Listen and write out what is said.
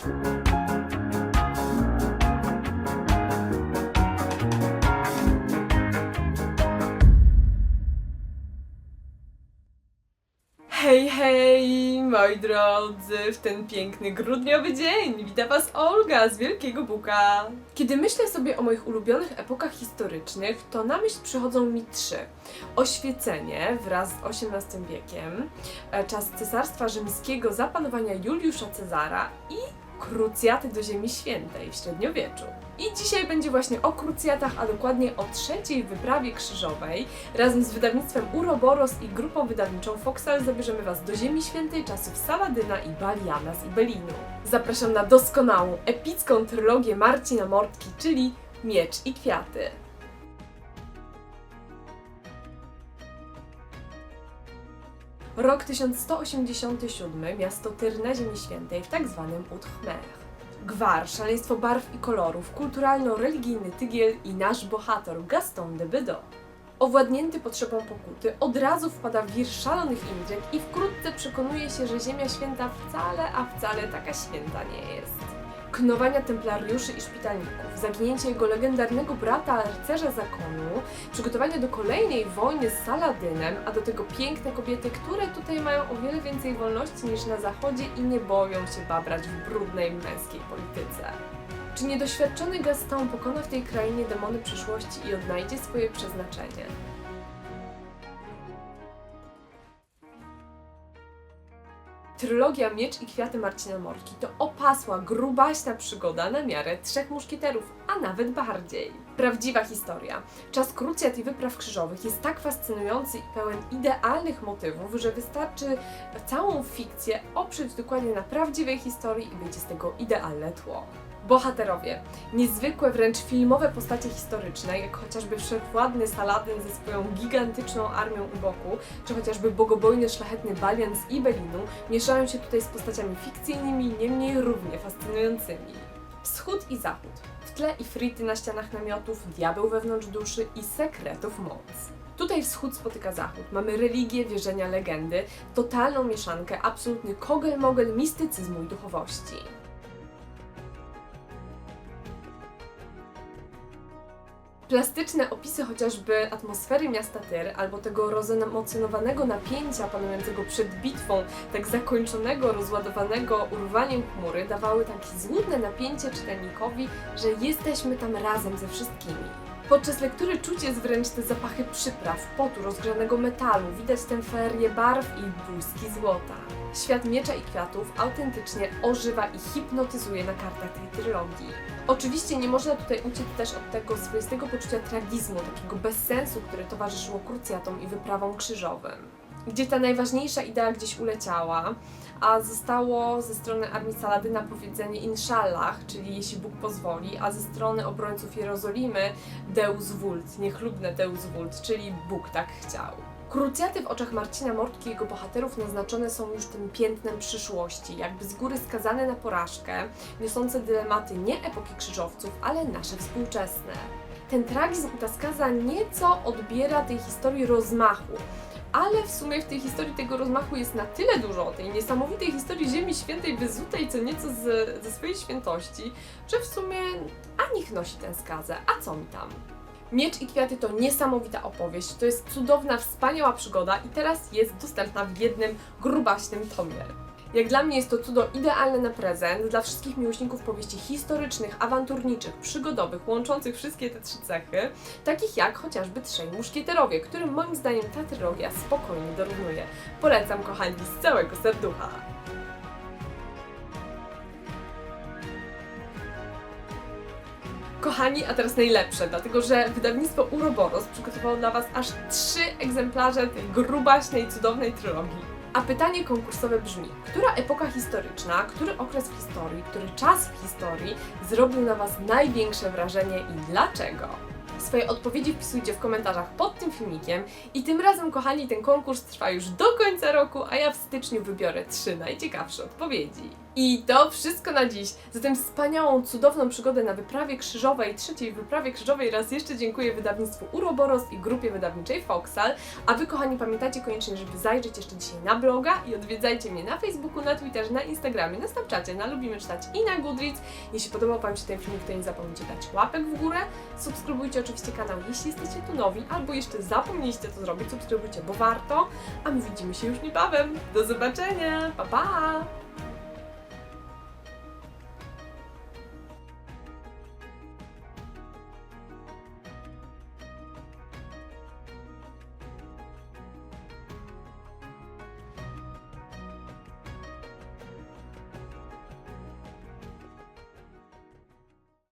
Hej, hej, moi drodzy, w ten piękny grudniowy dzień wita Was Olga z Wielkiego Buka. Kiedy myślę sobie o moich ulubionych epokach historycznych, to na myśl przychodzą mi trzy. Oświecenie wraz z XVIII wiekiem, e, czas Cesarstwa Rzymskiego za panowania Juliusza Cezara i krucjaty do Ziemi Świętej w średniowieczu. I dzisiaj będzie właśnie o krucjatach, a dokładnie o trzeciej wyprawie krzyżowej. Razem z wydawnictwem Uroboros i grupą wydawniczą Foxal zabierzemy Was do Ziemi Świętej czasów Saladyna i Baliana z Ibelinu. Zapraszam na doskonałą, epicką trylogię Marcina Mortki, czyli Miecz i Kwiaty. Rok 1187, miasto Tyr na Ziemi Świętej w tak zwanym Utchmech. Gwar, szaleństwo barw i kolorów, kulturalno-religijny tygiel i nasz bohater Gaston de Bedo. Owładnięty potrzebą pokuty, od razu wpada w wir szalonych intryg i wkrótce przekonuje się, że Ziemia Święta wcale, a wcale taka święta nie jest. Knowania templariuszy i szpitalników, zaginięcie jego legendarnego brata, rycerza zakonu, przygotowanie do kolejnej wojny z Saladynem, a do tego piękne kobiety, które tutaj mają o wiele więcej wolności niż na zachodzie i nie boją się babrać w brudnej męskiej polityce. Czy niedoświadczony Gaston pokona w tej krainie demony przyszłości i odnajdzie swoje przeznaczenie? Trylogia Miecz i Kwiaty Marcina Morki to opasła, grubaśna przygoda na miarę Trzech Muszkieterów, a nawet bardziej. Prawdziwa historia. Czas krucjat i wypraw krzyżowych jest tak fascynujący i pełen idealnych motywów, że wystarczy całą fikcję oprzeć dokładnie na prawdziwej historii i będzie z tego idealne tło. Bohaterowie. Niezwykłe, wręcz filmowe postacie historyczne, jak chociażby wszechwładny Saladyn ze swoją gigantyczną armią u boku, czy chociażby bogobojny, szlachetny Balian z Ibelinu, mieszają się tutaj z postaciami fikcyjnymi, niemniej równie fascynującymi. Wschód i zachód. W tle ifrity na ścianach namiotów, diabeł wewnątrz duszy i sekretów moc. Tutaj wschód spotyka zachód. Mamy religię, wierzenia, legendy, totalną mieszankę, absolutny kogel-mogel mistycyzmu i duchowości. Plastyczne opisy chociażby atmosfery miasta Tyr albo tego rozemocjonowanego napięcia panującego przed bitwą, tak zakończonego, rozładowanego urwaniem chmury, dawały takie złudne napięcie czytelnikowi, że jesteśmy tam razem ze wszystkimi. Podczas lektury czuć jest wręcz te zapachy przypraw, potu, rozgrzanego metalu, widać tę feerię barw i błyski złota. Świat miecza i kwiatów autentycznie ożywa i hipnotyzuje na kartach tej trylogii. Oczywiście nie można tutaj uciec też od tego swoistego poczucia tragizmu, takiego bezsensu, które towarzyszyło krucjatom i wyprawom krzyżowym. Gdzie ta najważniejsza idea gdzieś uleciała, a zostało ze strony armii Saladyna powiedzenie inshallah, czyli jeśli Bóg pozwoli, a ze strony obrońców Jerozolimy Deus vult, niechlubne Deus vult, czyli Bóg tak chciał. Krucjaty w oczach Marcina Mortki i jego bohaterów naznaczone są już tym piętnem przyszłości, jakby z góry skazane na porażkę, niosące dylematy nie epoki krzyżowców, ale nasze współczesne. Ten tragizm i ta skaza nieco odbiera tej historii rozmachu, ale w sumie w tej historii tego rozmachu jest na tyle dużo, tej niesamowitej historii Ziemi Świętej wyzutej co nieco z, ze swojej świętości, że w sumie a niech nosi tę skazę, a co mi tam. Miecz i Kwiaty to niesamowita opowieść, to jest cudowna, wspaniała przygoda i teraz jest dostępna w jednym grubaśnym tomie. Jak dla mnie jest to cudo idealne na prezent dla wszystkich miłośników powieści historycznych, awanturniczych, przygodowych, łączących wszystkie te trzy cechy, takich jak chociażby Trzej Muszkieterowie, którym moim zdaniem ta trylogia spokojnie dorównuje. Polecam kochani z całego serducha. Kochani, a teraz najlepsze, dlatego że wydawnictwo Uroboros przygotowało dla Was aż trzy egzemplarze tej grubaśnej, cudownej trylogii. A pytanie konkursowe brzmi: która epoka historyczna, który okres w historii, który czas w historii zrobił na Was największe wrażenie i dlaczego? Swoje odpowiedzi wpisujcie w komentarzach pod tym filmikiem i tym razem, kochani, ten konkurs trwa już do końca roku, a ja w styczniu wybiorę trzy najciekawsze odpowiedzi. I to wszystko na dziś. Za tę wspaniałą, cudowną przygodę na wyprawie krzyżowej, trzeciej wyprawie krzyżowej raz jeszcze dziękuję wydawnictwu Uroboros i grupie wydawniczej Foxal. A Wy, kochani, pamiętajcie koniecznie, żeby zajrzeć jeszcze dzisiaj na bloga i odwiedzajcie mnie na Facebooku, na Twitterze, na Instagramie, na Snapchacie, na Lubimy Czytać i na Goodreads. Jeśli podobał Wam się ten filmik, to nie zapomnijcie dać łapek w górę. Subskrybujcie oczywiście kanał, jeśli jesteście tu nowi, albo jeszcze zapomnieliście to zrobić, subskrybujcie, bo warto. A my widzimy się już niebawem. Do zobaczenia, pa pa!